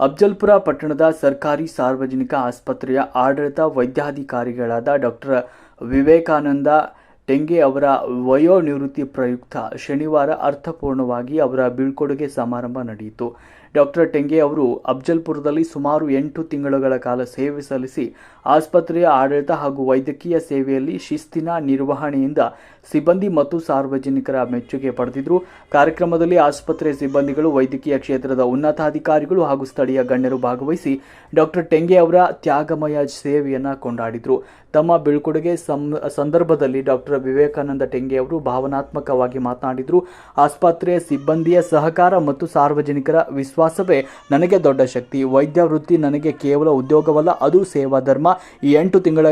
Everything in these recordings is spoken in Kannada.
ಅಫ್ಜಲ್ಪುರ ಪಟ್ಟಣದ ಸರ್ಕಾರಿ ಸಾರ್ವಜನಿಕ ಆಸ್ಪತ್ರೆಯ ಆಡಳಿತ ವೈದ್ಯಾಧಿಕಾರಿಗಳಾದ ಡಾಕ್ಟರ್ ವಿವೇಕಾನಂದ ಟೆಂಗೆ ಅವರ ವಯೋನಿವೃತ್ತಿ ಪ್ರಯುಕ್ತ ಶನಿವಾರ ಅರ್ಥಪೂರ್ಣವಾಗಿ ಅವರ ಬೀಳ್ಕೊಡುಗೆ ಸಮಾರಂಭ ನಡೆಯಿತು. ಡಾಕ್ಟರ್ ಟೆಂಗೆ ಅವರು ಅಫ್ಜಲ್ಪುರದಲ್ಲಿ ಸುಮಾರು ಎಂಟು ತಿಂಗಳುಗಳ ಕಾಲ ಸೇವೆ ಸಲ್ಲಿಸಿ ಆಸ್ಪತ್ರೆಯ ಆಡಳಿತ ಹಾಗೂ ವೈದ್ಯಕೀಯ ಸೇವೆಯಲ್ಲಿ ಶಿಸ್ತಿನ ನಿರ್ವಹಣೆಯಿಂದ ಸಿಬ್ಬಂದಿ ಮತ್ತು ಸಾರ್ವಜನಿಕರ ಮೆಚ್ಚುಗೆ ಪಡೆದಿದ್ರು. ಕಾರ್ಯಕ್ರಮದಲ್ಲಿ ಆಸ್ಪತ್ರೆ ಸಿಬ್ಬಂದಿಗಳು, ವೈದ್ಯಕೀಯ ಕ್ಷೇತ್ರದ ಉನ್ನತಾಧಿಕಾರಿಗಳು ಹಾಗೂ ಸ್ಥಳೀಯ ಗಣ್ಯರು ಭಾಗವಹಿಸಿ ಡಾಕ್ಟರ್ ಟೆಂಗೆ ಅವರ ತ್ಯಾಗಮಯ ಸೇವೆಯನ್ನು ಕೊಂಡಾಡಿದರು. ತಮ್ಮ ಬೀಳ್ಕೊಡುಗೆ ಸಂದರ್ಭದಲ್ಲಿ ಡಾಕ್ಟರ್ ವಿವೇಕಾನಂದ ಟೆಂಗೆ ಅವರು ಭಾವನಾತ್ಮಕವಾಗಿ ಮಾತನಾಡಿದರು. ಆಸ್ಪತ್ರೆಯ ಸಿಬ್ಬಂದಿಯ ಸಹಕಾರ ಮತ್ತು ಸಾರ್ವಜನಿಕರ ವಿಶ್ವಾಸವೇ ನನಗೆ ದೊಡ್ಡ ಶಕ್ತಿ. ವೈದ್ಯ ವೃತ್ತಿ ನನಗೆ ಕೇವಲ ಉದ್ಯೋಗವಲ್ಲ, ಅದು ಸೇವಾ ಧರ್ಮ. ಈ ಎಂಟು ತಿಂಗಳ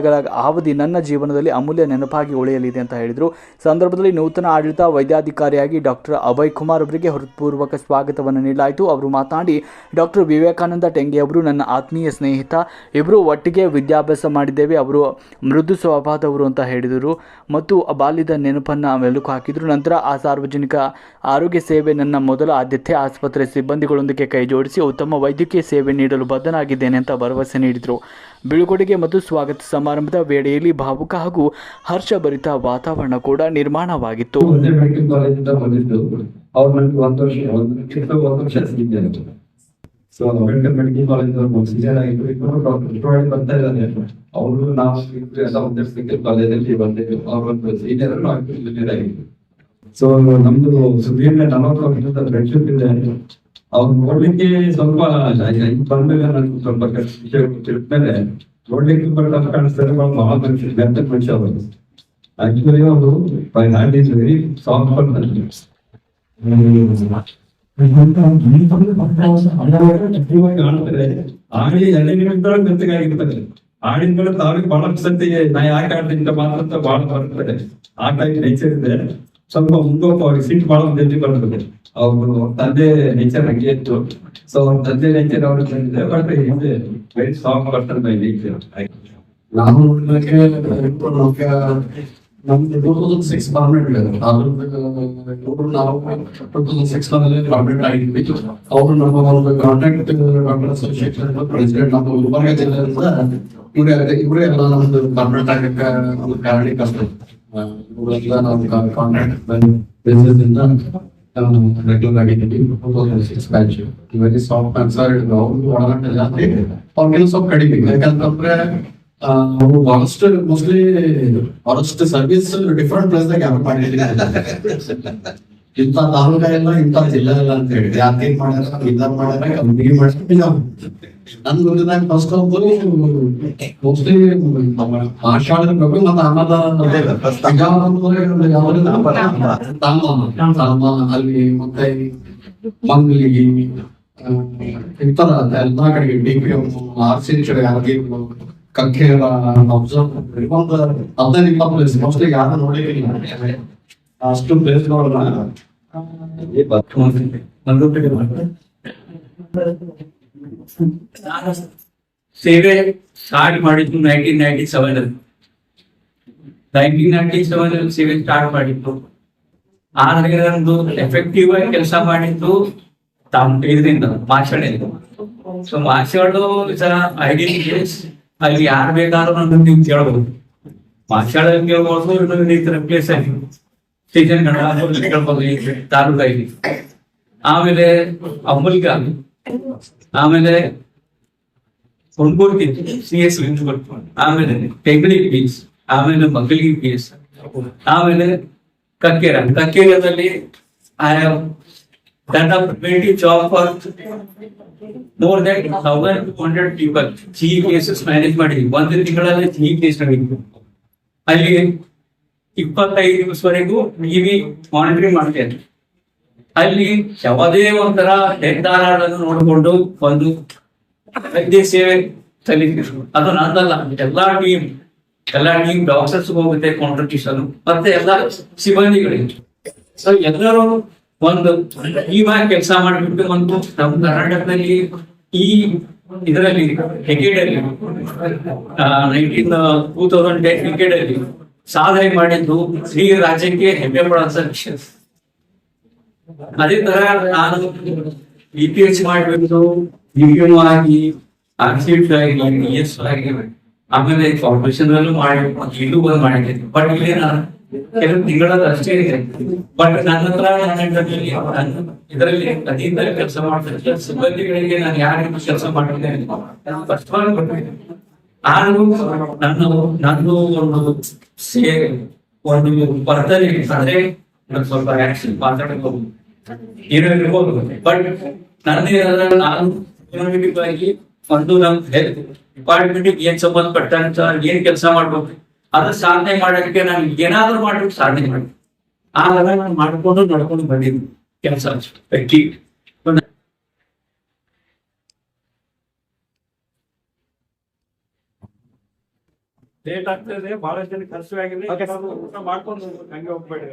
ಅವಧಿ ನನ್ನ ಜೀವನದಲ್ಲಿ ಅಮೂಲ್ಯ ನೆನಪಾಗಿ ಉಳಿಯಲಿದೆ ಅಂತ ಹೇಳಿದರು. ಸಂದರ್ಭದಲ್ಲಿ ನೂತನ ಆಡಳಿತ ವೈದ್ಯಾಧಿಕಾರಿಯಾಗಿ ಡಾಕ್ಟರ್ ಅಭಯ್ ಕುಮಾರ್ ಅವರಿಗೆ ಹೃತ್ಪೂರ್ವಕ ಸ್ವಾಗತವನ್ನು ನೀಡಲಾಯಿತು. ಅವರು ಮಾತನಾಡಿ, ಡಾಕ್ಟರ್ ವಿವೇಕಾನಂದ ಟೆಂಗೆ ಅವರು ನನ್ನ ಆತ್ಮೀಯ ಸ್ನೇಹಿತ. ಇಬ್ಬರು ಒಟ್ಟಿಗೆ ವಿದ್ಯಾಭ್ಯಾಸ ಮಾಡಿದ್ದೇವೆ. ಅವರು ಮೃದು ಸ್ವಭಾವದವರು ಅಂತ ಹೇಳಿದರು. ಮತ್ತು ಬಾಲ್ಯದ ನೆನಪನ್ನು ಮೆಲುಕು ಹಾಕಿದರು. ನಂತರ ಆ ಸಾರ್ವಜನಿಕ ಆರೋಗ್ಯ ಸೇವೆ ನನ್ನ ಮೊದಲ ಆದ್ಯತೆ. ಆಸ್ಪತ್ರೆ ಸಿಬ್ಬಂದಿಗಳೊಂದಿಗೆ ಕೈ ಜೋಡಿಸಿ ಉತ್ತಮ ವೈದ್ಯಕೀಯ ಸೇವೆ ನೀಡಲು ಬದ್ಧನಾಗಿದ್ದೇನೆ ಅಂತ ಭರವಸೆ ನೀಡಿದರು. ಬೀಳ್ಕೊಡುಗೆ ಮತ್ತು ಸ್ವಾಗತ ಸಮಾರಂಭದ ವೇಳೆಯಲ್ಲಿ ಭಾವುಕ ಹಾಗೂ ಹರ್ಷಭರಿತ ವಾತಾವರಣ ಕೂಡ ನಿರ್ಮಾಣವಾಗಿತ್ತು. So Ambedkar medical college surgeon ಆಗಿದ್ರು ಇಬ್ಬರು ಡಾಕ್ಟರ್ ಬರ್ತಾ ಇದ್ದಾರೆ ಅವರು ನಾವು ಎಲ್ಲ ಮೆಡಿಕಲ್ ಕಾಲೇಜಲ್ಲಿ ಬಂದಿದ್ದು ಒಂದು ಸೀನಿಯರ್ ಸೊ ನಮ್ದು ಸುದೀರ್ಘ ನಲವತ್ತು ಫ್ರೆಂಡ್ಶಿಪ್ ಇದೆ. ಅವ್ರು ನೋಡ್ಲಿಕ್ಕೆ ಸ್ವಲ್ಪ ಬಂದಾಗ ನನ್ಗೆ ಸ್ವಲ್ಪ ಗೊತ್ತಿದ್ಮೇಲೆ ನೋಡ್ಲಿಕ್ಕೆ ಬರಲ್ಲ ಕಾಣಿಸ್ತಾರೆ ಬಹಳ ಮನುಷ್ಯ ಮೆಂಟಲ್ ಮನುಷ್ಯ ಅವರು ಆಕ್ಚುಲಿ ಅವರು by hand is very soft ಆಡಿ ಆಡಿದ ಮೇಲೆ ತಾವಿಗೆ ಬಹಳ ಸತಿ ನಾ ಯಾಕೆ ಆಡ್ತೀನಿ ಮಾತ್ರ ಬಹಳ ಬರ್ತದೆ. ಆ ಟೈಪ್ ನೇಚರ್ ಇದೆ. ಸ್ವಲ್ಪ ಮುಂದೋಪ ಅವ್ರಿಗೆ ಸಿಟ್ಟು ಬಹಳ ಜಲ್ದಿ ಬರ್ತದೆ. ಅವ್ರು ತಂದೆ ನೇಚರ್ ಹಂಗೆ ಇತ್ತು. ಸೊ ಅವ್ರ ತಂದೆ ನೇಚರ್ ಅವ್ರಿಗೆ ತಂದಿದೆ ಬಟ್ ಇದೆ ವೆರಿ ಸ್ಟ್ರಾಂಗ್ ಪರ್ಸನ್ ಬೈ ನಮ್ದು ಟೂ ತೌಸಂಡ್ ಸಿಕ್ಸ್ ಪರ್ಮನೆಂಟ್ ಅದ್ರದ್ದು ನಾವು ಟೂ ತೌಸಂಡ್ ಸಿಕ್ಸ್ನಲ್ಲಿ ಪರ್ಮನೆಂಟ್ ಆಗಿದ್ವಿ. ಅವರು ನಮ್ಮ ಒಂದು ಕಾಂಟ್ಯಾಕ್ಟ್ ಡಾಕ್ಟರ್ ಅಸೋಸಿಯೇಷನ್ ಪ್ರೆಸಿಡೆಂಟ್ ನಮ್ಮ ಗುಲ್ಬರ್ಗ ಜಿಲ್ಲೆಯಿಂದ ಇವರೇ ಇವರೇ ಎಲ್ಲ ನಮ್ದು ಪರ್ಮನೆಂಟ್ ಆಗಕ್ಕೆ ಒಂದು ಕಾರಣಕ್ಕೆ ಇವರೆಲ್ಲ ನಾವು ಕಾಂಟ್ಯಾಕ್ಟ್ ಬೇಸಿಸ್ ಇಂದ ರೆಗ್ಯುಲರ್ ಆಗಿದ್ದೀವಿ thousand six batch soft answer ಅವ್ರು ಒಳಗಡೆ ಅವ್ರಿಗೆಲ್ಲ ಸ್ವಲ್ಪ ಕಡಿಮೆ. ಯಾಕಂತಂದ್ರೆ ಆ, ಅವ್ರು ಬಹಳಷ್ಟು ಮೋಸ್ಟ್ಲಿ ಬಹಳಷ್ಟು ಸರ್ವಿಸ್ ಡಿಫ್ರೆಂಟ್ ಪ್ಲೇಸ್ ದಾಗ ಯಾರು ಮಾಡಿದ್ದೀನಿ ಇಂಥ ತಾಲೂಕ ಎಲ್ಲ ಇಂಥ ಜಿಲ್ಲೆ ಎಲ್ಲ ಅಂತ ಹೇಳಿ ಯಾಕೆ ಮಾಡ್ಯಾರ ಇದಾರ್ ಮಾಡ್ಯಾರ ಕಮ್ಮಿ ಮಾಡ್ಯಾರ ನನ್ ಗುರುದಾಗ ಫಸ್ಟ್ ಮೋಸ್ಟ್ಲಿ ಆಷಾಢ ಬೇಕು ಮತ್ತೆ ಆಮೇಲೆ ತಾಮ ಅಲ್ಲಿ ಮತ್ತೆ ಮಂಗಲಿಗೆ ಆ, ಈ ತರ ಎಲ್ಲಾ ಕಡೆಗೆ D P M R C ಆಗಿರ್ಬೋದು ಅಬ್ಸರ್ವ್ ಒಂದು ಹದಿನೈದು ಇಪ್ಪತ್ತು ಪ್ಲೇಸ್ ಮೋಸ್ಟ್ಲಿ ಯಾರು ಅಷ್ಟು ಪ್ಲೇಸ್ ನೋಡೋಣ ಸೇವೆ ಸ್ಟಾರ್ಟ್ ಮಾಡಿದ್ದು ನೈನ್ಟೀನ್ ನೈನ್ಟಿ ಸೆವೆನ್ ಅಲ್ಲಿ. ನೈನ್ಟೀನ್ ನೈನ್ಟಿ ಸೆವೆನ್ ಅಲ್ಲಿ ಸೇವೆ ಸ್ಟಾರ್ಟ್ ಮಾಡಿದ್ದು. ನಂದು ಎಫೆಕ್ಟಿವ್ ಆಗಿ ಕೆಲಸ ಮಾಡಿದ್ದು ತಾಮ್ ಇದರಿಂದ ಮಾರ್ಷಾಳಿಂದ ಸೊ ಮಾರ್ಷಾಳು ಐಡಿಯಲ್ ಅಲ್ಲಿ ಯಾರು ಬೇಕಾದ್ರೂ ನನ್ನ ನೀವು ಕೇಳ್ಬೋದು. ಮಾರ್ಷಾಳ ಕೇಳ್ಬೋದು? ಇನ್ನೊಂದು ಈ ತರ ಪ್ಲೇಸ್ ಆಗಿ ಸ್ಟೇಷನ್ ಕೇಳ್ಬೋದು, ಈ ತಾಲೂಕಾಗಿ ಆಮೇಲೆ ಅಮೂಲ್ಗ ಆಮೇಲೆ ಹುಣಗೂರ್ಗಿ ಸಿ ಎಸ್ ಆಮೇಲೆ ಟೆಂಗಳಿ ಬೀಚ್ ಆಮೇಲೆ ಮಂಗಲಿಗೆ ಬೀಚ್ ಆಮೇಲೆ Kakkera ಕಕ್ಕೇರದಲ್ಲಿ I have done a twenty job for more than thousand two hundred people. ಜಿ ಕೇಸಸ್ ಮ್ಯಾನೇಜ್ ಮಾಡಿದ್ವಿ ಒಂದು ತಿಂಗಳಲ್ಲಿ ಜಿ ಕೇಸ್ ನಡೆಯಿತು ಅಲ್ಲಿ ಇಪ್ಪತ್ತೈದು ದಿವಸವರೆಗೂ ಟಿವಿ ಮಾನಿಟರಿಂಗ್ ಮಾಡ್ತೇನೆ ಅಲ್ಲಿ ಯಾವುದೇ ಒಂಥರ ನಿರ್ಧಾರಗಳನ್ನು ನೋಡಿಕೊಂಡು ಒಂದು ವೈದ್ಯ ಸೇವೆ ಸಲ್ಲಿಸಿದ್ರು. ಅದು ನಂದಲ್ಲ. ಎಲ್ಲಾ ಟೀಮ್ ಎಲ್ಲಾ ಟೀಮ್ ಡಾಕ್ಟರ್ಸ್ ಹೋಗುತ್ತೆ ಕಾಂಟ್ರಿಬ್ಯೂಷನ್ ಮತ್ತೆ ಎಲ್ಲಾ ಸಿಬ್ಬಂದಿಗಳಿಗೆ ಸೊ ಎಲ್ಲರೂ ಒಂದು ಟೀಮಾಗಿ ಕೆಲಸ ಮಾಡಿಬಿಟ್ಟು ಒಂದು ನಮ್ಮ ಕರ್ನಾಟಕದಲ್ಲಿ ಈ ಇದರಲ್ಲಿ ಡೆಕೆಡ್ ಅಲ್ಲಿ ನೈನ್ಟೀನ್ ಟೂ ತೌಸಂಡ್ ಟೆನ್ ಅಲ್ಲಿ ಸಾಧನೆ ಮಾಡಿದ್ದು ಶ್ರೀ ರಾಜ್ಯಕ್ಕೆ ಹೆಮ್ಮೆ ಪಡುವಂತ ವಿಷಯ. ಅದೇ ತರ ನಾನು ಬಿ ಪಿ ಎಚ್ ಮಾಡಬೇಕು ರಿವ್ಯೂ ಆಗಿ ಆಕ್ಸಿಡೆಂಟ್ ಆಗಿ ಎಸ್ ಆಗಿ, ಆಮೇಲೆ ಫೌಂಡೇಶನ್ ಅಲ್ಲೂ ಮಾಡಿ, ಇಲ್ಲೂ ಬಂದು ಮಾಡಿದ್ದೀನಿ. ಬಟ್ ಇಲ್ಲಿ ನಾನು ಕೆಲವು ತಿಂಗಳದ ಅಷ್ಟೇ ಇದೆ. ಬಟ್ ನನ್ನ ಹತ್ರ ಇದರಲ್ಲಿ ಅಧೀನದಲ್ಲಿ ಕೆಲಸ ಮಾಡ್ತಿದ್ದೆ ಸಿಬ್ಬಂದಿಗಳಿಗೆ ನಾನು ಯಾರಿಗೂ ಕೆಲಸ ಮಾಡಿದ್ದೇನೆ ಫಸ್ಟ್ ನಾನು ನನ್ನ ನನ್ನ ಒಂದು ಸೇ, ಒಂದು ಬರ್ತದೆ. ಅಂದ್ರೆ ನಾನು ಸ್ವಲ್ಪ ಆಕ್ಷನ್ ಇರ್ಬೋದು ಬಟ್ ನನ್ನ ನಾನು ಒಂದು ನಮ್ಮ ಹೆಲ್ತ್ ಡಿಪಾರ್ಟ್ಮೆಂಟ್ ಏನ್ ಸಂಬಂಧಪಟ್ಟಂತ, ಏನ್ ಕೆಲಸ ಮಾಡ್ಬೇಕು. ಅದ ಸಾಧನೆ ಮಾಡೋಕ್ಕೆ ನಾನು ಏನಾದ್ರೂ ಮಾಡ್ಬಿಟ್ಟು ಸಾಧನೆ ಮಾಡಿ ಆಗ ನಾನು ಮಾಡ್ಕೊಂಡು ನಡ್ಕೊಂಡು ಬಂದಿದ್ದೀನಿ. ಕೆಲಸ ಅಕ್ಕಿ. ಲೇಟ್ ಆಗ್ತದೆ ಬಹಳ ಜನ ಖರ್ಚು ಆಗಿದೆ ಊಟ ಮಾಡ್ಕೊಂಡು ಹಂಗೆ ಹೋಗ್ಬೇಡಿ